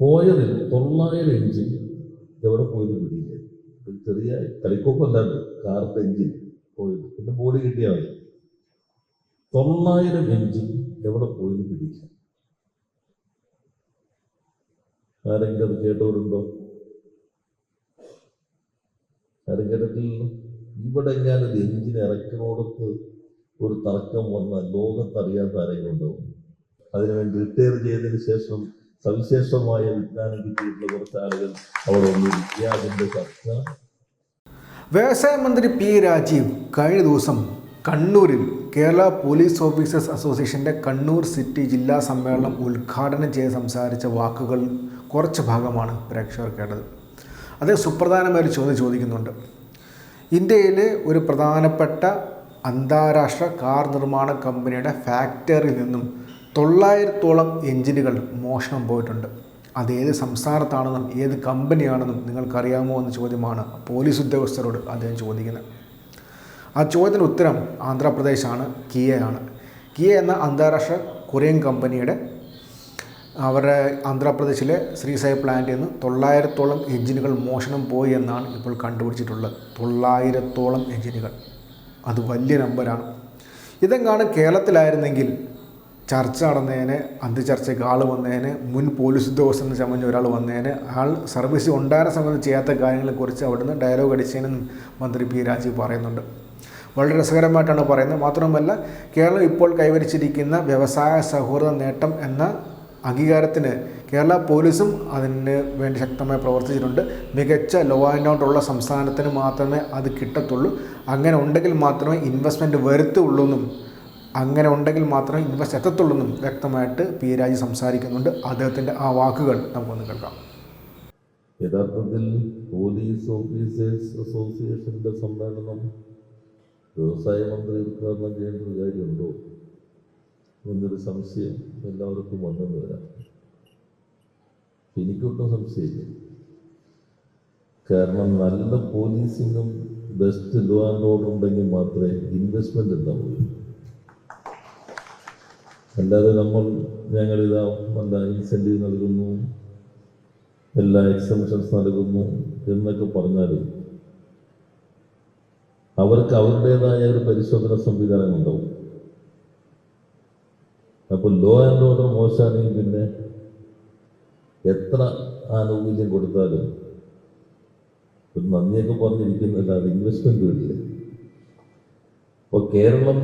പോയതിൽ തൊള്ളായിരം എഞ്ചിൻ എവിടെ പോയത് പിടിയില്ല ഒരു ചെറിയ കളിക്കോപ്പല്ലാണ്ട് കാറിന്റെ എഞ്ചിൻ പോയത്. പിന്നെ ബോഡി കിട്ടിയാൽ മതി. തൊള്ളായിരം എഞ്ചിൻ എവിടെ പോയത് പിടിയില്ല ആരെങ്കിലും അത് കേട്ടവരുണ്ടോ? ആരും കേട്ടിട്ടില്ലല്ലോ? ഇവിടെ ഒരു എഞ്ചിൻ ഇറക്കിനോടത്ത് ഒരു തർക്കം വന്ന ലോകത്തറിയാത്ത ആരെങ്കിലും ഉണ്ടാവും. അതിനുവേണ്ടി റിട്ടയർ ചെയ്തതിന് ശേഷം സവിശേഷമായ വിജ്ഞാനം കിട്ടിയിട്ടുള്ള കുറച്ച് ആളുകൾ അവർ ഒന്നിരിക്കുക അതിന്റെ ചർച്ച. വ്യവസായ മന്ത്രി പി രാജീവ് കഴിഞ്ഞ ദിവസം കണ്ണൂരിൽ കേരള പോലീസ് ഓഫീസേഴ്സ് അസോസിയേഷന്റെ കണ്ണൂർ സിറ്റി ജില്ലാ സമ്മേളനം ഉദ്ഘാടനം ചെയ്ത് സംസാരിച്ച വാക്കുകൾ കുറച്ച് ഭാഗമാണ് പ്രേക്ഷകർ കേട്ടത് അത് സുപ്രധാനമായ ഒരു ചോദ്യം ചോദിക്കുന്നുണ്ട്. ഇന്ത്യയിലെ ഒരു പ്രധാനപ്പെട്ട അന്താരാഷ്ട്ര കാർ നിർമ്മാണ കമ്പനിയുടെ ഫാക്ടറിയിൽ നിന്നും തൊള്ളായിരത്തോളം എഞ്ചിനുകൾ മോഷണം പോയിട്ടുണ്ട്. അത് ഏത് സംസ്ഥാനത്താണെന്നും ഏത് കമ്പനിയാണെന്നും നിങ്ങൾക്കറിയാമോ എന്ന ചോദ്യമാണ് പോലീസ് ഉദ്യോഗസ്ഥരോട് അദ്ദേഹം ചോദിക്കുന്നത്. ആ ചോദ്യത്തിന് ഉത്തരം ആന്ധ്രാപ്രദേശാണ് ആണ് കിയ എന്ന അന്താരാഷ്ട്ര കൊറിയൻ കമ്പനിയുടെ അവരുടെ ആന്ധ്രാപ്രദേശിലെ ശ്രീസായി പ്ലാന്റിൽ നിന്ന് തൊള്ളായിരത്തോളം എഞ്ചിനുകൾ മോഷണം പോയി എന്നാണ് ഇപ്പോൾ കണ്ടുപിടിച്ചിട്ടുള്ളത്. തൊള്ളായിരത്തോളം എഞ്ചിനുകൾ. അത് വലിയ നമ്പരാണ് ഇതെങ്ങാണ് കേരളത്തിലായിരുന്നെങ്കിൽ ചർച്ച നടന്നതിന് അന്ത്യചർച്ചയ്ക്ക് ആൾ വന്നതിന് മുൻ പോലീസ് ഉദ്യോഗസ്ഥൻ ചമഞ്ഞ ഒരാൾ വന്നതിന് ആൾ സർവീസ് ഉണ്ടായിരുന്ന സമയത്ത് ചെയ്യാത്ത കാര്യങ്ങളെക്കുറിച്ച് അവിടുന്ന് ഡയലോഗ് അടിച്ചതിനും മന്ത്രി പി രാജീവ് പറയുന്നുണ്ട്. വളരെ രസകരമായിട്ടാണ് പറയുന്നത്. മാത്രമല്ല കേരളം ഇപ്പോൾ കൈവരിച്ചിരിക്കുന്ന വ്യവസായ സൗഹൃദ നേട്ടം എന്ന അംഗീകാരത്തിന് കേരള പോലീസും അതിന് വേണ്ടി ശക്തമായി പ്രവർത്തിച്ചിട്ടുണ്ട്. മികച്ച ലോ ആൻഡ് ഔട്ട് ഉള്ള സംസ്ഥാനത്തിന് മാത്രമേ അത് കിട്ടത്തുള്ളൂ. അങ്ങനെ ഉണ്ടെങ്കിൽ മാത്രമേ ഇൻവെസ്റ്റ്മെന്റ് വരുത്തുള്ളൂ എന്നും അങ്ങനെ ഉണ്ടെങ്കിൽ മാത്രമേ ഇൻവെസ്റ്റ് എത്തത്തുള്ളൂ എന്നും വ്യക്തമായിട്ട് പി രാജ് സംസാരിക്കുന്നുണ്ട്. അദ്ദേഹത്തിന്റെ ആ വാക്കുകൾ നമുക്കൊന്ന് കേൾക്കാം. യഥാർത്ഥത്തിൽ പോലീസ് ഓഫീസേഴ്സ് അസോസിയേഷന്റെ സമ്മേളനം വ്യവസായ മന്ത്രി ഉദ്ഘാടനം ചെയ്യേണ്ട ഒരു കാര്യമുണ്ടോ? എന്നൊരു സംശയം എല്ലാവർക്കും വന്നെന്ന് വരാം. എനിക്കൊട്ടും സംശയമില്ല. കാരണം നല്ല പോലീസിങ്ങും ബെസ്റ്റ് ലോ ആൻഡ് ഓർഡർ ഉണ്ടെങ്കിൽ മാത്രമേ ഇൻവെസ്റ്റ്മെന്റ് ഉണ്ടാവുള്ളൂ. അല്ലാതെ നമ്മൾ ഞങ്ങളിതാ എന്താ ഇൻസെന്റീവ് നൽകുന്നു എല്ലാ എക്സംഷൻസ് നൽകുന്നു എന്നൊക്കെ പറഞ്ഞാൽ അവർക്ക് അവരുടേതായ ഒരു പരിശോധന സംവിധാനം ഉണ്ടാവും അപ്പോൾ ലോ ആൻഡ് ഓർഡർ മോശമാണെങ്കിൽ പിന്നെ എത്ര ആനുകൂല്യം കൊടുത്താലും ഒരു നന്ദിയൊക്കെ പറഞ്ഞിരിക്കുന്നില്ല അത് ഇൻവെസ്റ്റ്മെന്റ് വരില്ല? അപ്പോൾ കേരളം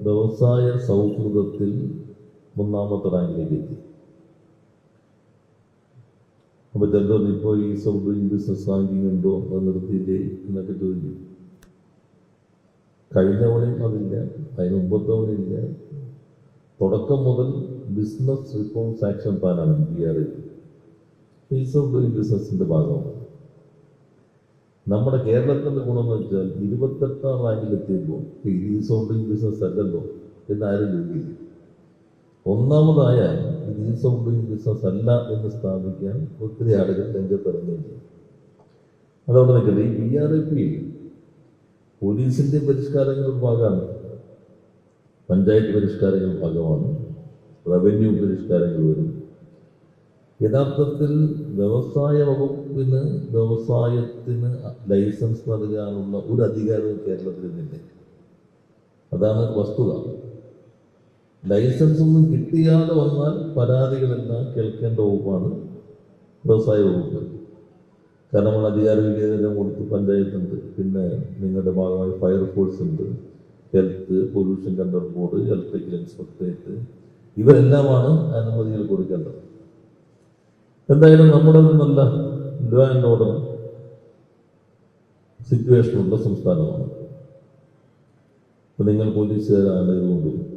വ്യവസായ സൗഹൃദത്തിൽ മൂന്നാമത്തെ റാങ്കിലേക്ക് എത്തി അപ്പൊ ചിലർ ഇപ്പോൾ ഈ സൗദി ബിസിനസ് റാങ്കിങ് ഉണ്ടോ അത് നിർത്തിയില്ലേ? എന്നൊക്കെ ചോദിക്കും. കഴിഞ്ഞ തവണയും അതില്ല. അതിന് മുമ്പത്തെ തവണയില്ല തുടക്കം മുതൽ ബിസിനസ് റിഫോംസ് ആക്ഷൻ പ്ലാനാണ് B R ease of doing ബിസിനസിന്റെ ഭാഗമാണ്. നമ്മുടെ കേരളത്തിന്റെ ഗുണമെന്ന് വെച്ചാൽ ഇരുപത്തെട്ടാം റാങ്കിലെത്തിയപ്പോൾ ഓഫ് ഡൂയിങ് ബിസിനസ് അല്ലല്ലോ എന്ന് ആരും ചോദിക്കില്ല. ഒന്നാമതായാൽ ഇത് ഈസ് ഓഫ് ഡൂയിങ് ബിസിനസ് അല്ല എന്ന് സ്ഥാപിക്കാൻ ഒത്തിരി ആളുകൾ രംഗത്തിറങ്ങുകയും അതുകൊണ്ട് അതവിടെ നിൽക്കട്ടെ ഈ ബി ആർ ഐ പി പോലീസിന്റെ പരിഷ്കാരങ്ങളുടെ ഭാഗമാണ്. പഞ്ചായത്ത് പരിഷ്കാരങ്ങൾ ഭാഗമാണ്. റവന്യൂ പരിഷ്കാരങ്ങൾ വരും. യഥാർത്ഥത്തിൽ വ്യവസായ വകുപ്പിന് വ്യവസായത്തിന് ലൈസൻസ് നൽകാനുള്ള ഒരു അധികാരവും കേരളത്തിൽ ഇന്നില്ല അതാണ് വസ്തുത. ലൈസൻസ് ഒന്നും കിട്ടിയാതെ വന്നാൽ പരാതികളെല്ലാം കേൾക്കേണ്ട വകുപ്പാണ് വ്യവസായ വകുപ്പ്. കാരണം നമ്മൾ അധികാര വികേന്ദ്രം കൊടുത്ത് പഞ്ചായത്തുണ്ട്. പിന്നെ നിങ്ങളുടെ ഭാഗമായി ഫയർ ഫോഴ്സ് ഉണ്ട്. Health pollution control board electrical inspectorate ഇവരെല്ലാമാണ് അനുമതികൾ കൊടുക്കേണ്ടത്. എന്തായാലും നമ്മുടെ നല്ല ലോ ആൻഡ് ഓർഡർ സിറ്റുവേഷനുള്ള സംസ്ഥാനമാണ്. നിങ്ങൾ നിങ്ങൾ പോലീസുകാരായതുകൊണ്ട്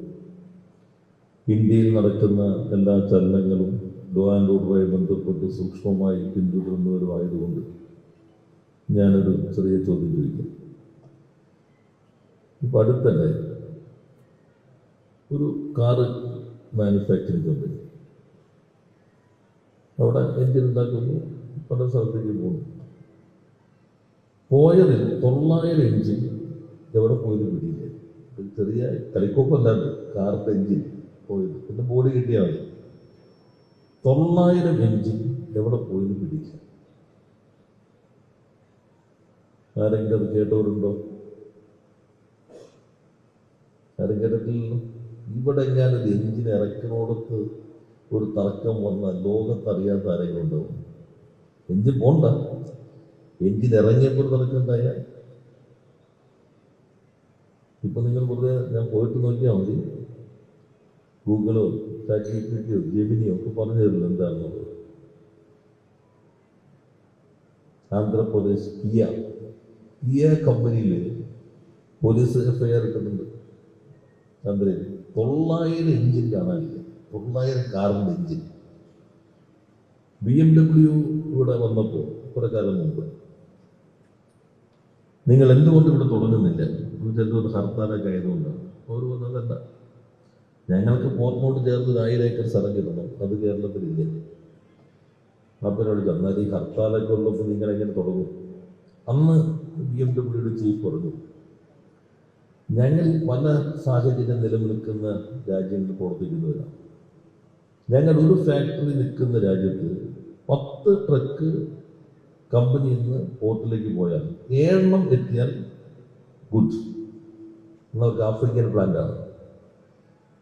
ഇന്ത്യയിൽ നടക്കുന്ന എല്ലാ ചലനങ്ങളും ആൻഡ് ഓർഡറുമായി ബന്ധപ്പെട്ട് സൂക്ഷ്മമായി പിന്തുടരുന്നവരുമായതുകൊണ്ട് ഞാനൊരു ചെറിയ ചോദ്യം ചോദിക്കാം. ഇപ്പം അടുത്തന്നെ ഒരു കാറ് മാനുഫാക്ചറിങ് കമ്പനി അവിടെ എഞ്ചിൻ ഉണ്ടാക്കുന്നു പല സ്ഥലത്തേക്ക് പോകുന്നു. പോയതിൽ തൊള്ളായിരം എഞ്ചിൻ എവിടെ പോയത് പിടിയില്ല ചെറിയ കളിക്കോപ്പല്ലാണ്ട് കാറിന്റെ എഞ്ചിൻ പോയത്. പിന്നെ ബോഡി കിട്ടിയാൽ മതി. തൊള്ളായിരം എഞ്ചിൻ എവിടെ പോയി പിടിക്കുക ആരെങ്കിലും അത് കേട്ടവരുണ്ടോ? ആരും കേട്ടിട്ടില്ലല്ലോ? ഇവിടെ ഞാനൊരു എഞ്ചിൻ ഇറക്കിനോടത്ത് ഒരു തർക്കം വന്ന ലോകത്തറിയാത്ത ആരെങ്കിലും ഉണ്ടാവും എഞ്ചിൻ പോണ്ട. എഞ്ചിൻ ഇറങ്ങിയപ്പോൾ തർക്കം ഉണ്ടായാൽ ഇപ്പൊ നിങ്ങൾ വെറുതെ ഞാൻ പോയിട്ട് നോക്കിയാൽ മതി. ഗൂഗിളോ ചാറ്റ് ജിപിറ്റിയോ ജെമിനിയോ ഒക്കെ പറഞ്ഞു തരുന്നു എന്താണെന്നുള്ളത്. ആന്ധ്രാപ്രദേശ് കിയ. കിയ കമ്പനിയിൽ പോലീസ് എഫ്ഐആർ ഇട്ടിട്ടുണ്ട്. ആന്ധ്രയിൽ തൊള്ളായിരം എഞ്ചിൻ കാണാനില്ല. തൊള്ളായിരം കാറിന്റെ എഞ്ചിൻ ബി എം ഡബ്ല്യു ഇവിടെ വന്നപ്പോൾ കുറെ കാലം മുമ്പ്. നിങ്ങൾ എന്തുകൊണ്ട് ഇവിടെ തുടങ്ങുന്നില്ല? ചിലത് ഹർത്താലൊക്കെ ആയതുകൊണ്ടാണ് അവർ വന്നതല്ല ഞങ്ങൾക്ക് പോർട്ടിനോട് ചേർന്ന് ആയിരം ഏക്കർ സ്ഥലം കിട്ടണം. അത് കേരളത്തിലില്ല? അപ്പോൾ എന്നോട് എന്നാൽ ഈ ഹർത്താലൊക്കെ ഉള്ളപ്പോൾ നിങ്ങൾ എങ്ങനെ തുടങ്ങും. അന്ന് ബി എം ഡബ്ല്യൂയുടെ ചീഫ് പറഞ്ഞു ഞങ്ങൾ പല സാഹചര്യം നിലനിൽക്കുന്ന രാജ്യങ്ങളിൽ പ്രവർത്തിക്കുന്നവരാണ് ഞങ്ങൾ ഒരു ഫാക്ടറി നിൽക്കുന്ന രാജ്യത്ത് പത്ത് ട്രക്ക് കമ്പനിയിൽ നിന്ന് പോർട്ടിലേക്ക് പോയാൽ ഏഴെണ്ണം എത്തിയാൽ ഗുഡ് നിങ്ങൾക്ക് ആഫ്രിക്കൻ പ്ലാന്റാണ്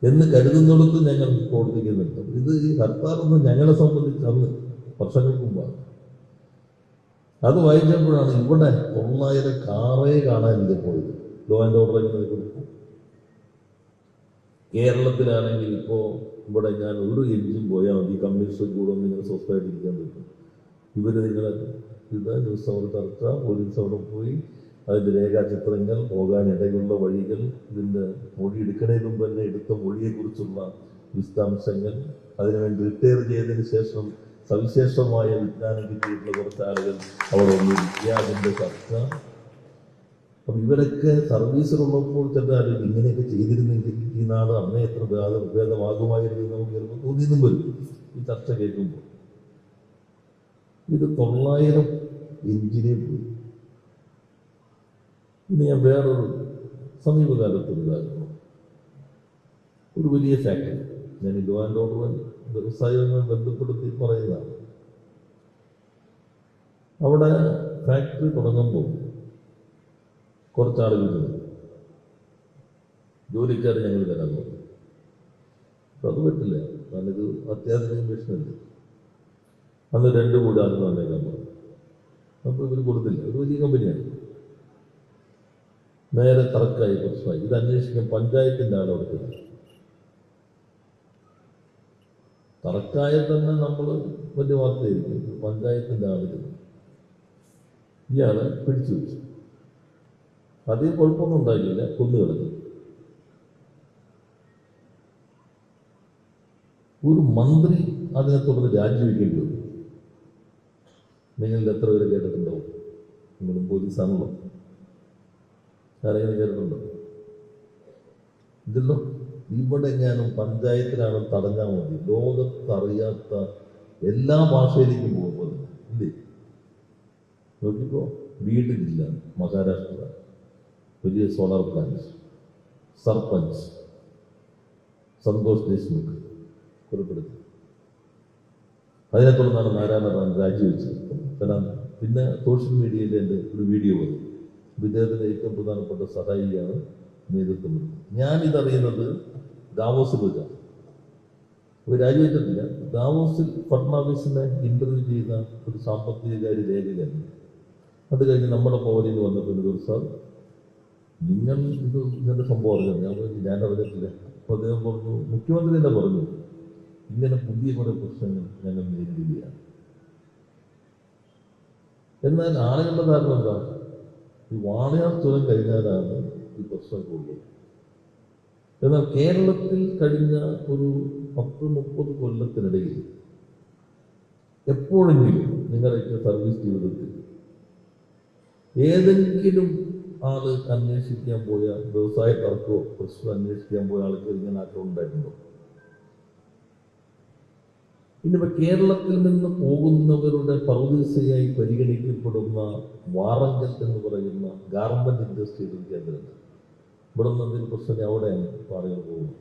എന്ന് കരുതുന്നിടത്ത് ഞങ്ങൾ പ്രവർത്തിക്കുന്നുണ്ട്. ഇത് ഈ ഹർത്താലൊന്നും ഞങ്ങളെ സംബന്ധിച്ച് അന്ന് വർഷങ്ങൾക്ക് മുമ്പാണ്. അത് വായിച്ചപ്പോഴാണ് ഇവിടെ തൊള്ളായിരം കാറേ കാണാനില്ല പോയത്. ലോ ആൻഡ് ഓർഡർ എങ്ങനെ കൊടുക്കും. കേരളത്തിലാണെങ്കിൽ ഇപ്പോൾ ഇവിടെ ഞാൻ ഒരു എഞ്ചും പോയാൽ മതി. കമ്മ്യൂണിസ്റ്റ് കൂടെ ഒന്ന് ഇങ്ങനെ സ്വസ്ഥമായിട്ട് ഇരിക്കാൻ പറ്റും. ഇവർ നിങ്ങളെ ഇതാ ന്യൂസ് അവർ ചർച്ച പോലീസ് അവിടെ പോയി. അതിന്റെ രേഖാചിത്രങ്ങൾ പോകാനിടയുള്ള വഴികൾ ഇതിന്റെ മൊഴി എടുക്കണതിന് മുമ്പ് തന്നെ എടുത്ത മൊഴിയെക്കുറിച്ചുള്ള വിശദാംശങ്ങൾ അതിനുവേണ്ടി റിട്ടയർ ചെയ്തതിന് ശേഷം സവിശേഷമായ വിജ്ഞാനം കിട്ടിയിട്ടുള്ള കുറച്ച് ആളുകൾ അവിടെ വന്നിരിക്കുക. അതിന്റെ ചർച്ച. അപ്പം ഇവരൊക്കെ സർവീസിലുള്ളപ്പോൾ ചില ആളുകൾ ഇങ്ങനെയൊക്കെ ചെയ്തിരുന്നെങ്കിൽ ഈ നാട് അന്നേ എത്ര ഭേദ ഭേദമാകുമായിരുന്നു നമുക്ക് ചിലപ്പോൾ തോന്നിയതും വരും. ഈ ചർച്ച കേൾക്കുമ്പോൾ. ഇത് തൊള്ളായിരം എഞ്ചിനെ പോയി ഇനി ഞാൻ വേറൊരു സമീപകാലത്തൊരു ഉദാഹരണം ഒരു വലിയ ഫാക്ടറി. ഞാൻ ഓർഡർ വ്യവസായവുമായി ബന്ധപ്പെടുത്തി പറയുന്നതാണ്. അവിടെ ഫാക്ടറി തുടങ്ങുമ്പോൾ കുറച്ചാളുകൾ ജോലിക്കാർ ഞങ്ങൾ തരാൻ പറഞ്ഞു. അപ്പം അത് പറ്റില്ല. ഇത് അത്യാധുനിക മെഷീനല്ലേ. അന്ന് രണ്ട് കൂടാന്ന് പറഞ്ഞേക്കാൻ പറഞ്ഞു. അപ്പോൾ ഇവർ കൊടുത്തില്ല. ഒരു വലിയ കമ്പനിയാണ്. നേരെ തർക്കമായി പ്രശ്നമായി ഇത് അന്വേഷിക്കാൻ പഞ്ചായത്തിന്റെ ആളെ കൊടുക്കുന്നു തർക്കമായാൽ തന്നെ നമ്മൾ വലിയ വാർത്തയായിരിക്കും. പഞ്ചായത്തിന്റെ ആളുകൾ ഇയാളെ പിടിച്ചു വെച്ചു. അധികം കുഴപ്പമൊന്നും ഉണ്ടായില്ല. കൊന്നുകളഞ്ഞു. ഒരു മന്ത്രി അതിനെ തുടർന്ന് രാജിവെക്കേണ്ടി വന്നു. നിങ്ങളിൽ എത്ര പേര് കേട്ടിട്ടുണ്ടാവും? നിങ്ങളും പോലീസാണല്ലോ. ആരെങ്കിലും കരുതുന്നുണ്ടോ ഇതല്ലോ ഇവിടെ ഞാനും പഞ്ചായത്തിലാണ് തടഞ്ഞാൽ മതി. ലോകത്തറിയാത്ത എല്ലാ ഭാഷയിലേക്കും പോകുമ്പോൾ ഇല്ലേ? നോക്കിക്കോ. വീടില്ല മഹാരാഷ്ട്ര. വലിയ സോളാർ പ്ലാന്റ് സർപഞ്ച് സന്തോഷ് ദേശ്മുഖ് കുറിപ്പെടുത്തി അതിനെ തുടർന്നാണ് നാരായണ റാം രാജിവെച്ചത് പിന്നെ സോഷ്യൽ മീഡിയയിൽ എന്റെ ഒരു വീഡിയോ വന്നു. ഇദ്ദേഹത്തിന്റെ ഏറ്റവും പ്രധാനപ്പെട്ട സഹായിയാണ് നേതൃത്വം ഞാനിതറിയുന്നത് ദാവോസിൽ വെച്ചാണ് രാജിവെച്ചിട്ടില്ല ദാവോസിൽ ഫട്നാവിസിനെ ഇന്റർവ്യൂ ചെയ്ത ഒരു സാമ്പത്തികകാര്യ ലേഖകൻ അത് കഴിഞ്ഞ് നമ്മുടെ പൗരിൽ വന്നപ്പോൾ ഒരു സാർ നിങ്ങൾ ഇത് ഇങ്ങനെ സംഭവം അറിഞ്ഞു? ഞാൻ പറഞ്ഞു ഞാൻ അറിഞ്ഞിട്ടില്ല. അപ്പോൾ അദ്ദേഹം പറഞ്ഞു മുഖ്യമന്ത്രി തന്നെ പറഞ്ഞു ഇങ്ങനെ പുതിയ കുറെ പ്രശ്നങ്ങൾ ഞങ്ങൾ നേരിടുകയാണ്. എന്നാൽ ആളുകളുടെ ധാരണ എന്താ? ഈ വാളയാർ ചുരം കഴിഞ്ഞാലാണ് ഈ പ്രശ്നം കൂടുതൽ. എന്നാൽ കേരളത്തിൽ കഴിഞ്ഞ ഒരു പത്ത് മുപ്പത് കൊല്ലത്തിനിടയിൽ എപ്പോഴെങ്കിലും നിങ്ങളുടെ സർവീസ് ജീവിതത്തിൽ ഏതെങ്കിലും ആൾ അന്വേഷിക്കാൻ പോയ വ്യവസായ തർക്കമോ പ്രശ്നം അന്വേഷിക്കാൻ പോയ ആൾക്ക് ഇങ്ങനെ അക്കൗണ്ട് ഉണ്ടായിട്ടുണ്ടോ? ഇനിയിപ്പോ കേരളത്തിൽ നിന്ന് പോകുന്നവരുടെ പർവീസയായി പരിഗണിക്കപ്പെടുന്ന വാറങ്കൽ എന്ന് പറയുന്ന ഗാർമെന്റ് ഇൻഡസ്ട്രിയുടെ കേന്ദ്രമുണ്ട്. ഇവിടെ നിന്ന് എന്തെങ്കിലും പ്രശ്നം അവിടെയാണ് പറയാൻ പോകുന്നത്.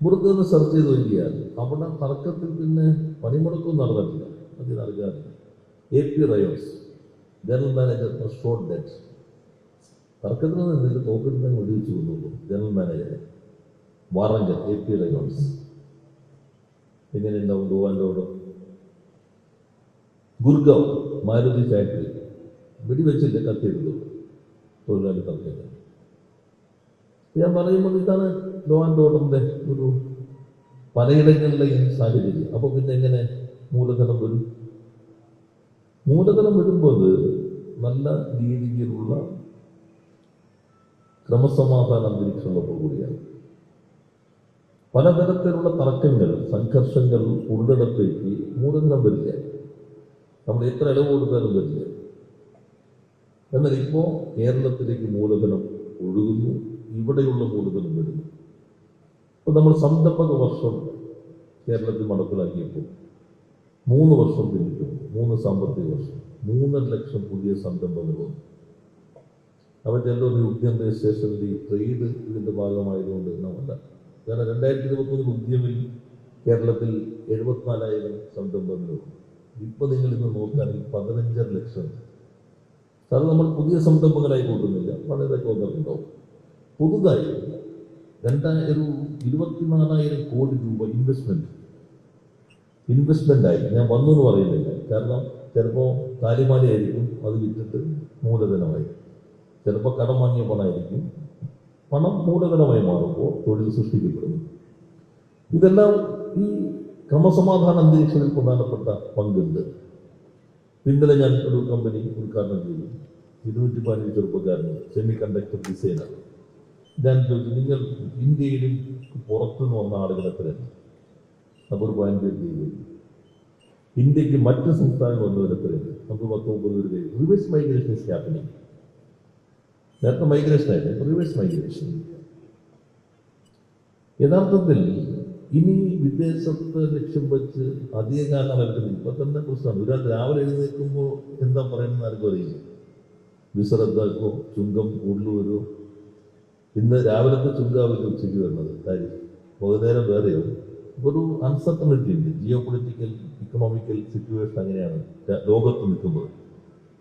ഇവിടുത്തെ ഒന്ന് സെർച്ച് ചെയ്ത് നോക്കിയാൽ അവിടെ തർക്കത്തിൽ പിന്നെ പണിമുടക്കം നടന്നിട്ടില്ല. അത് നടക്കാറില്ല A P Rayons general manager shot dead തർക്കത്തിൽ നിന്നിട്ട് തോക്കിരുന്ന് വെടിവെച്ച് കൊണ്ടുപോകും. General manager Warangal A P Rayons ഗോവാന്റെ ഓടും ഗുർഗാവ് മാരുതി ഫാക്ടറി വെടിവെച്ചില്ല കത്തിയിട്ടു തൊഴിലാളി തർക്കങ്ങൾ ഞാൻ പറയുമ്പോൾ ഇതാണ് ലോ ആൻഡ് ഓർഡറിന്റെ ഒരു പലയിടങ്ങളിലെ ഈ സാഹചര്യം. അപ്പൊ പിന്നെ എങ്ങനെ മൂലധനം വരും? മൂലധനം വരുമ്പോൾ നല്ല രീതിയിലുള്ള ക്രമസമാധാന അന്തരീക്ഷമുള്ളപ്പോൾ കൂടിയാണ്. പലതരത്തിലുള്ള തർക്കങ്ങൾ സംഘർഷങ്ങൾ ഉള്ളിടത്തേക്ക് മൂലങ്ങളും വരില്ല നമ്മൾ എത്ര ഇളവ് കൊടുത്താലും വരില്ല എന്നാൽ ഇപ്പോൾ കേരളത്തിലേക്ക് മൂലധനം ഒഴുകുന്നു ഇവിടെയുള്ള മൂലധനം വരുന്നു. അപ്പോൾ നമ്മൾ സംരംഭക വർഷം കേരളത്തിൽ നടപ്പിലാക്കിയപ്പോൾ മൂന്ന് വർഷം പിന്നിട്ടു മൂന്ന് സാമ്പത്തിക വർഷം മൂന്നര ലക്ഷം പുതിയ സംരംഭങ്ങൾ വന്നു. എല്ലാം ഒരു ഉദ്യം രജിസ്ട്രേഷനിൽ ഈ ട്രേഡ് ഇതിന്റെ ഭാഗമായതുകൊണ്ട് എന്നല്ല കാരണം രണ്ടായിരത്തി ഇരുപത്തൊന്ന് ഉദ്യമിൽ കേരളത്തിൽ എഴുപത്തിനാലായിരം സംരംഭങ്ങളുണ്ട് ഇപ്പൊ നിങ്ങൾ ഇന്ന് നോക്കുകയാണെങ്കിൽ പതിനഞ്ചര ലക്ഷം. കാരണം നമ്മൾ പുതിയ സംരംഭങ്ങളായി കൂട്ടുന്നില്ല. വളരെ തോന്നുന്നുണ്ടാവും പുതുതായി രണ്ടായിരം ഇരുപത്തിനാലായിരം കോടി രൂപ ഇൻവെസ്റ്റ്മെന്റ് ഇൻവെസ്റ്റ്മെന്റ് ആയി. ഞാൻ വന്നു എന്ന് പറയുന്നില്ല. കാരണം ചിലപ്പോൾ കാര്യമാലയായിരിക്കും അത് വിറ്റിട്ട് മൂലധനമായി ചിലപ്പോൾ കടം വാങ്ങിയ പണമായിരിക്കും. പണം മൂലധനമായി മാറുമ്പോൾ തൊഴിൽ സൃഷ്ടിക്കപ്പെടുന്നു. ഇതെല്ലാം ഈ ക്രമസമാധാന അന്തരീക്ഷത്തിൽ പ്രധാനപ്പെട്ട പങ്കുണ്ട്. ഇന്നലെ ഞാൻ ഒരു കമ്പനി ഉദ്ഘാടനം ചെയ്തു. ഇരുന്നൂറ്റി പതിനഞ്ച് ചെറുപ്പക്കാരന് സെമി കണ്ടക്ടർ ഡിസൈനർ ഞാൻ ചോദിച്ചു നിങ്ങൾ ഇന്ത്യയിലും പുറത്തുനിന്ന് വന്ന ആളുകൾ എത്രയാണ്? ഒരു പതിനഞ്ച് പേര് ചെയ്തു ഇന്ത്യയ്ക്ക് മറ്റ് സംസ്ഥാനങ്ങൾ വന്നവർ എത്രയാണ്? നമുക്ക് പത്ത് മുപ്പത് പേര് റിവേഴ്സ് മൈഗ്രേഷൻ ഇസ് നേരത്തെ മൈഗ്രേഷൻ ആയിരുന്നു റിവേഴ്സ് മൈഗ്രേഷൻ യഥാർത്ഥത്തിൽ ഇനി വിദേശത്ത് ലക്ഷ്യം വെച്ച് അധികകാലം വരക്കുന്നത് ഇപ്പം തന്നെ പ്രശ്നമാണ്. ഒരാൾ രാവിലെ എഴുന്നേൽക്കുമ്പോൾ എന്താ പറയുന്നത് ആർക്കും അറിയില്ല. വിസ റദ്ദാക്കോ ചുങ്കം വരുമോ ഇന്ന് രാവിലത്തെ ചുങ്കാവില്ല ഉച്ചയ്ക്ക് വരുന്നത്. കാര്യം വൈകുന്നേരം വേറെയോ? ഒരു അൺസർട്ടനിറ്റി ഉണ്ട്. ജിയോ പൊളിറ്റിക്കൽ ഇക്കണോമിക്കൽ സിറ്റുവേഷൻ അങ്ങനെയാണ് ലോകത്ത് നിൽക്കുന്നത്.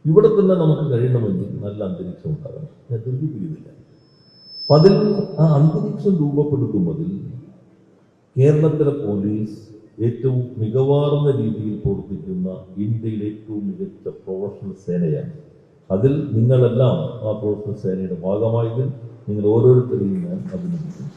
ഇവിടെ തന്നെ നമുക്ക് കഴിയണമെങ്കിൽ നല്ല അന്തരീക്ഷം ഉണ്ടാകണം. ഞാൻ ദീർഘിപ്പിക്കുന്നില്ല അപ്പൊ അതിൽ ആ അന്തരീക്ഷം രൂപപ്പെടുത്തുന്നതിൽ കേരളത്തിലെ പോലീസ് ഏറ്റവും മികവാർന്ന രീതിയിൽ പ്രവർത്തിക്കുന്ന ഇന്ത്യയിലെ ഏറ്റവും മികച്ച പ്രൊഫഷണൽ സേനയാണ്. അതിൽ നിങ്ങളെല്ലാം ആ പ്രൊഫഷണൽ സേനയുടെ ഭാഗമായതിൽ നിങ്ങൾ ഓരോരുത്തരെയും ഞാൻ അഭിനന്ദിക്കുന്നു.